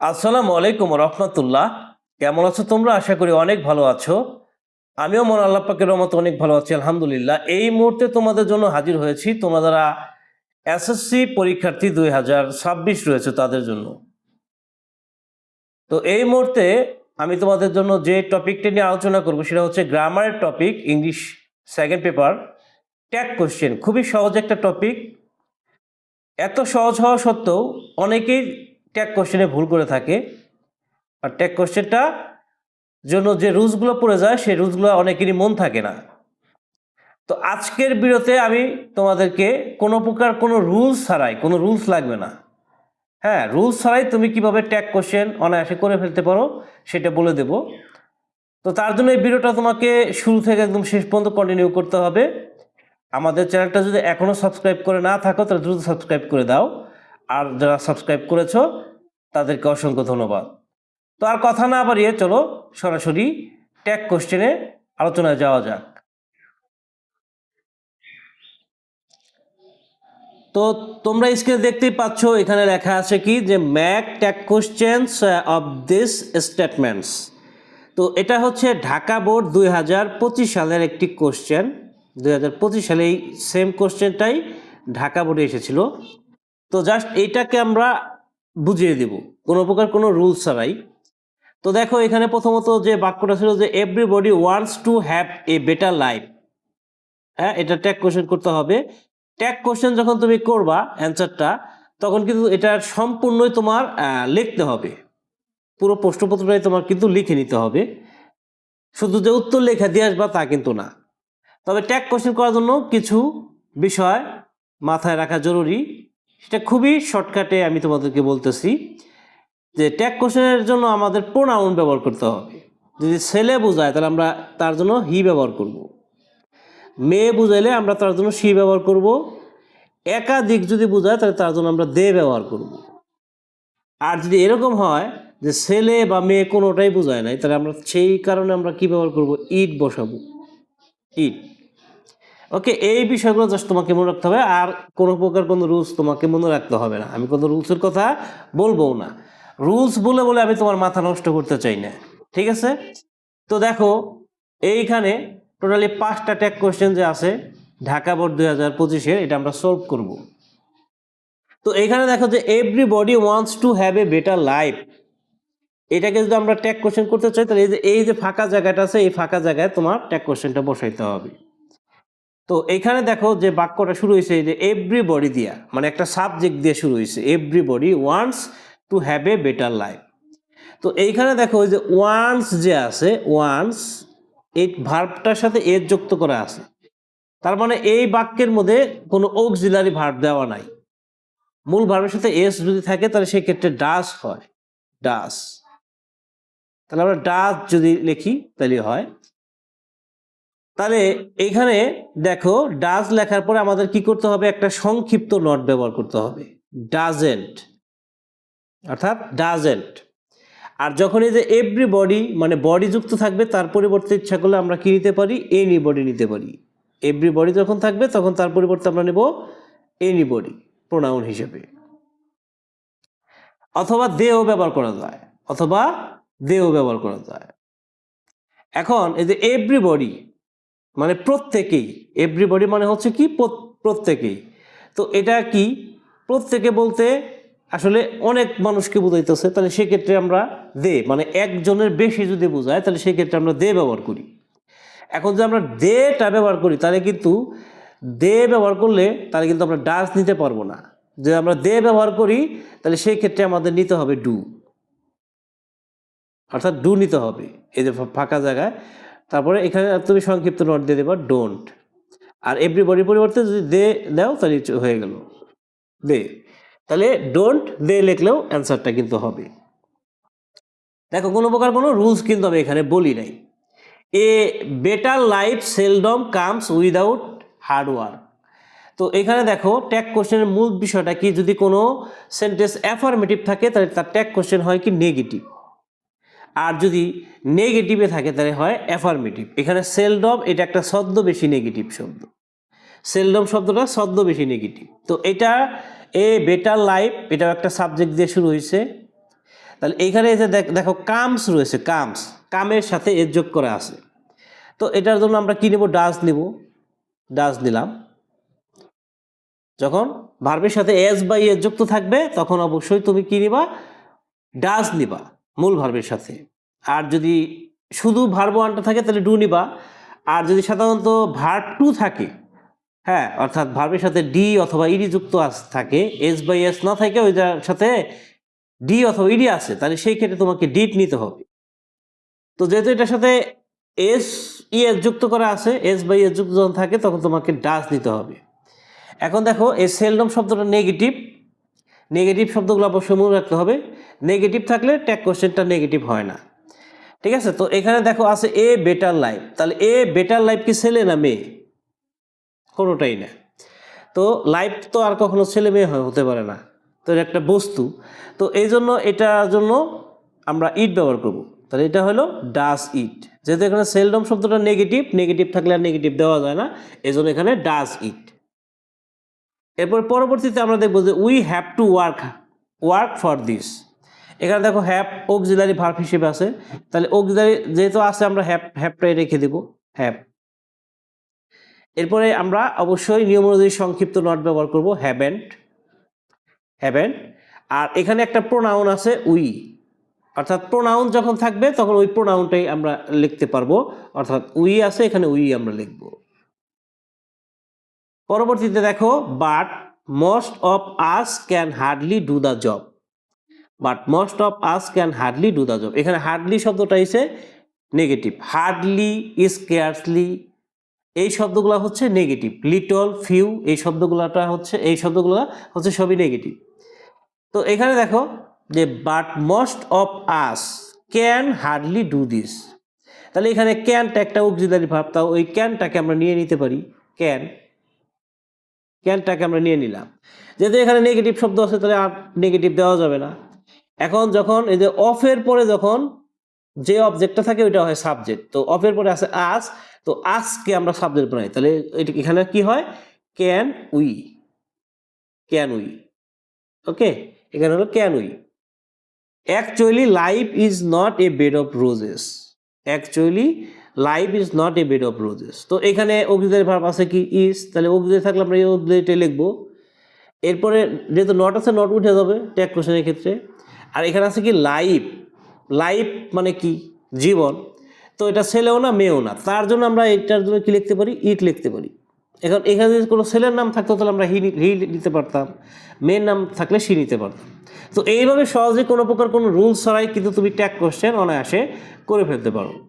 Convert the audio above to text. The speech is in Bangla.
আসসালামু আলাইকুম রহমতুল্লাহ। কেমন আছো তোমরা? আশা করি অনেক ভালো আছো। আমিও মন আল্লাহ পাকের রহমতে অনেক ভালো আছি, আলহামদুলিল্লাহ। এই মুহূর্তে তোমাদের জন্য হাজির হয়েছি তোমরা যারা এসএসসি পরীক্ষার্থী দুই হাজার ছাব্বিশ রয়েছে তাদের জন্য। তো এই মুহূর্তে আমি তোমাদের জন্য যে টপিকটা নিয়ে আলোচনা করব সেটা হচ্ছে গ্রামারের topic, English second paper tag question খুবই সহজ একটা টপিক। এত সহজ হওয়া সত্ত্বেও অনেকেই ট্যাগ কোশ্চেনে ভুল করে থাকে। আর ট্যাগ কোশ্চেনটা জন্য যে রুলসগুলো পড়ে যায়, সেই রুলসগুলো অনেকেরই মন থাকে না। তো আজকের বিরতে আমি তোমাদেরকে কোনো প্রকার কোনো রুলস ছাড়াই, কোনো রুলস লাগবে না। হ্যাঁ রুলস ছাড়াই তুমি কীভাবে ট্যাগ কোশ্চেন অনায়াসে করে ফেলতে পারো, সেটা বলে দেব। তো তার জন্য এই ভিডিওটা তোমাকে শুরু থেকে একদম শেষ পর্যন্ত কন্টিনিউ করতে হবে। আমাদের চ্যানেলটা যদি এখনও সাবস্ক্রাইব করে না থাকো, তাহলে দ্রুত সাবস্ক্রাইব করে দাও। আর যারা সাবস্ক্রাইব করেছ, তাদেরকে অসংখ্য ধন্যবাদ। তো আর কথা না বাড়িয়ে চলো, সরাসরি ট্যাগ কোশ্চেনে আলোচনায় যাওয়া যাক। তো তোমরা স্ক্রিনে দেখতেই পাচ্ছ, এখানে লেখা আছে কি যে, make tag questions of this statements তো এটা হচ্ছে ঢাকা বোর্ড দুই হাজার পঁচিশ সালের একটি কোশ্চেন দুই হাজার পঁচিশ সালে এই সেম কোশ্চেনটাই ঢাকা বোর্ডে এসেছিল। তো জাস্ট এইটাকে আমরা বুঝিয়ে দেব। কোনো প্রকার কোনো রুলস ছাড়াই। তো দেখো এখানে প্রথমত যে বাক্যটা ছিল যে everybody wants to have a better life হ্যাঁ এটা ট্যাগ কোশ্চেন করতে হবে। ট্যাগ কোশ্চেন যখন তুমি করবা অ্যান্সারটা তখন কিন্তু এটা সম্পূর্ণই তোমার লিখতে হবে। পুরো প্রশ্নপত্রটাই তোমার কিন্তু লিখে নিতে হবে। শুধু যে উত্তর লেখা দিয়ে আসবা তা কিন্তু না। তবে ট্যাগ কোশ্চেন করার জন্য কিছু বিষয় মাথায় রাখা জরুরি। সেটা খুবই শর্টকাটে আমি তোমাদেরকে বলতেছি যে ট্যাগ কোশ্চেনের জন্য আমাদের প্রোনাউন ব্যবহার করতে হবে। যদি ছেলে বোঝায়, তাহলে আমরা তার জন্য হি ব্যবহার করব। মেয়ে বুঝাইলে আমরা তার জন্য সি ব্যবহার করব। একাধিক যদি বোঝায়, তাহলে তার জন্য আমরা দে ব্যবহার করব। আর যদি এরকম হয় যে ছেলে বা মেয়ে কোনোটাই বোঝায় নাই, তাহলে আমরা সেই কারণে আমরা কি ব্যবহার করব? ইট বসাবো। ইট ওকে এই বিষয়গুলো জাস্ট তোমাকে মনে রাখতে হবে, আর কোনো প্রকার কোনো রুলস তোমাকে মনে রাখতে হবে না। আমি কোনো রুলসের কথা বলব না। রুলস বলে বলে আমি তোমার মাথা নষ্ট করতে চাই না, ঠিক আছে? তো দেখো, এইখানে টোটালি পাঁচটা ট্যাগ কোয়েশ্চেন যে আছে, ঢাকা বোর্ড দুই হাজার পঁচিশের, এটা আমরা সলভ করব। তো এখানে দেখো যে everybody wants to have a better life এটাকে যদি আমরা ট্যাগ কোশ্চেন করতে চাই, তাহলে এই যে এই যে ফাঁকা জায়গাটা আছে, এই ফাঁকা জায়গায় তোমার ট্যাগ কোশ্চেনটা বসাইতে হবে। তো এইখানে দেখো যে বাক্যটা শুরু হয়েছে যে এভরিবডি দিয়া মানে একটা সাবজেক্ট দিয়ে শুরু হয়েছে everybody wants to have a better life তো এইখানে দেখো যে ওয়ান্স যে আছে ওয়ান্স এই ভার্বটার সাথে এর যুক্ত করা আছে। তার মানে এই বাক্যের মধ্যে কোনো অক্সিলারি ভার্ব দেওয়া নাই। মূল ভার্বের সাথে এস যদি থাকে তাহলে সেই ক্ষেত্রে ডাস হয়। ডাস তাহলে আমরা ডাস যদি লিখি তাহলে হয় তাহলে এখানে দেখো ডাজ লেখার পরে আমাদের কি করতে হবে? একটা সংক্ষিপ্ত নট ব্যবহার করতে হবে। ডাজেন্ট অর্থাৎ ডাজেন্ট আর যখন এই যে এভরি বডি মানে বডি যুক্ত থাকবে, তার পরিবর্তে ইচ্ছা করলে আমরা কি নিতে পারি? এনি বডি নিতে পারি। এভরি বডি যখন থাকবে, তখন তার পরিবর্তে আমরা নেব এনি বডি প্রোনাউন হিসেবে। অথবা দেহ ব্যবহার করা যায়, অথবা দেহ ব্যবহার করা যায়। এখন এই যে এভরিবডি মানে প্রত্যেকেই এভরিবডি মানে হচ্ছে কি প্রত্যেকেই। তো এটা কি? প্রত্যেকে বলতে আসলে অনেক মানুষকে বুঝাইতেছে, তাহলে সেক্ষেত্রে আমরা দে মানে একজনের বেশি যদি বোঝায়, তাহলে সেক্ষেত্রে আমরা দে ব্যবহার করি। এখন যদি আমরা দেটা ব্যবহার করি, তাহলে কিন্তু দে ব্যবহার করলে, তাহলে কিন্তু আমরা ডাস নিতে পারব না। যদি আমরা দে ব্যবহার করি, তাহলে সেই ক্ষেত্রে আমাদের নিতে হবে ডু অর্থাৎ ডু নিতে হবে, এই যে ফাঁকা জায়গায়। তারপরে এখানে তুমি সংক্ষিপ্ত নোট দিয়ে দেবা ডোন্ট আর এভরিবডির পরিবর্তে যদি দে, দাও, তাহলে হয়ে গেল। দে। তাহলে ডোন্ট দে লিখলেও অ্যান্সারটা কিন্তু হবে। দেখো, কোনো প্রকার কোনো রুলস কিন্তু আমি এখানে বলি নাই। A better life seldom comes without hard work তো এখানে দেখো ট্যাগ কোশ্চেনের মূল বিষয়টা কি? যদি কোনো সেন্টেন্স অ্যাফার্মেটিভ থাকে, তাহলে তার ট্যাগ কোশ্চেন হয় কি? নেগেটিভ আর যদি নেগেটিভে থাকে তাহলে হয় অ্যাফার্মেটিভ এখানে সেলডম এটা একটা ছদ্মবেশী নেগেটিভ শব্দ। সেলডম শব্দটা ছদ্মবেশী নেগেটিভ তো এটা এ বেটার লাইফ এটাও একটা সাবজেক্ট দিয়ে শুরু হয়েছে। তাহলে এইখানে এই যে দেখ- কামস রয়েছে কামস কামের সাথে এর যোগ করা আছে। তো এটার জন্য আমরা কি নেব? ডাজ নিব। ডাজ নিলাম। যখন ভার্বের সাথে এস বা এস যুক্ত থাকবে, তখন অবশ্যই তুমি কি নিবা? ডাজ নিবা। মূল ভার্বের সাথে। আর যদি শুধু ভার্ব ওয়ানটা থাকে, তাহলে ডু নিবা। আর যদি সাধারণত ভার্ব টু থাকে হ্যাঁ অর্থাৎ ভার্বের সাথে ডি অথবা ইডি যুক্ত থাকে, এস বাই এস না থাকে ওইটার সাথে ডি অথবা ইডি আছে, তাহলে সেই ক্ষেত্রে তোমাকে ডিট নিতে হবে। তো যেহেতু এটার সাথে এস, ই, এস যুক্ত করা আছে, এস বাই এস যুক্ত যখন থাকে, তখন তোমাকে ডাস নিতে হবে। এখন দেখো, এই সেলডম শব্দটা নেগেটিভ। নেগেটিভ শব্দগুলো অবশ্যই মনে রাখতে হবে। নেগেটিভ থাকলে ট্যাগ কোশ্চেনটা নেগেটিভ হয় না। ঠিক আছে? তো এখানে দেখো আছে এ বেটার লাইফ তাহলে এ বেটার লাইফ কি ছেলে না মেয়ে? কোনোটাই না। তো লাইফ তো আর কখনো ছেলে মেয়ে হতে পারে না। তো একটা বস্তু। তো এই জন্য এটার জন্য আমরা ইট ব্যবহার করব। তাহলে এটা হলো ডাস ইট যেহেতু এখানে সেলডম শব্দটা নেগেটিভ নেগেটিভ থাকলে আর নেগেটিভ দেওয়া যায় না। এই জন্য এখানে ডাস ইট এরপর পরবর্তীতে আমরা দেখব যে we have to work work for this এখানে দেখো হ্যাভ অক্সিলারি ভার্ব হিসেবে আছে। তাহলে অক্সিলারি যেহেতু আছে, আমরা হ্যাপ, হ্যাপটাই রেখে দেব, হ্যাপ। এরপরে আমরা অবশ্যই নিয়ম অনুযায়ী সংক্ষিপ্ত নট ব্যবহার করব হ্যাভেন্ট হ্যাভেন্ট আর এখানে একটা প্রোনাউন আছে, উই। অর্থাৎ প্রোনাউন যখন থাকবে, তখন ওই প্রোনাউনটাই আমরা লিখতে পারব। অর্থাৎ উই আছে, এখানে উই আমরা লিখব। পরবর্তীতে দেখো but most of us can hardly do the job but most of us can hardly do the job এখানে হার্ডলি শব্দটা এসে নেগেটিভ হার্ডলি স্কেয়ারসলি এই শব্দগুলো হচ্ছে নেগেটিভ লিটল ফিউ এই শব্দগুলোটা হচ্ছে, এই শব্দগুলো হচ্ছে সবই নেগেটিভ তো এখানে দেখো যে but most of us can hardly do this তাহলে এখানে ক্যানটা একটা অক্সিলারি ভাব, তাও ওই ক্যানটাকে আমরা নিয়ে নিতে পারি। ক্যান ক্যানটাকে আমরা নিয়ে নিলাম। যেহেতু এখানে নেগেটিভ শব্দ আছে, তাহলে আর নেগেটিভ দেওয়া যাবে না। এখন যখন এই যে অফের পরে যখন যে অবজেক্টটা থাকে ওইটা হয় সাবজেক্ট তো অফের পরে আছে আস তো আজকে আমরা সাবজেক্ট বানাই। তাহলে এখানে কি হয়? Can we can we okay এখানে হলো can we actually life is not a bed of roses actually life is not a bed of roses তো এখানে অক্সিলারি ভার্ব আছে কি? ইজ তাহলে অক্সিলারি থাকলে আমরা এই অক্সিলারিটা লিখব। এরপরে যেহেতু নট আছে নট উঠে যাবে। ট্যাগ কোশ্চেনের ক্ষেত্রে। আর এখানে আছে কি লাইফ লাইফ মানে কি? জীবন। তো এটা ছেলেও না, মেয়েও না। তার জন্য আমরা এটার জন্য কি লিখতে পারি? ইট লিখতে পারি। এখন এখানে যদি কোনো ছেলের নাম থাকতো, তাহলে আমরা হি হি নিতে পারতাম। মেয়ের নাম থাকলে সি নিতে পারতাম। তো এইভাবে সহজে কোনো প্রকার কোনো রুলস ছাড়াই কিন্তু তুমি ট্যাগ কোশ্চেন অনায়াসে করে ফেলতে পারো।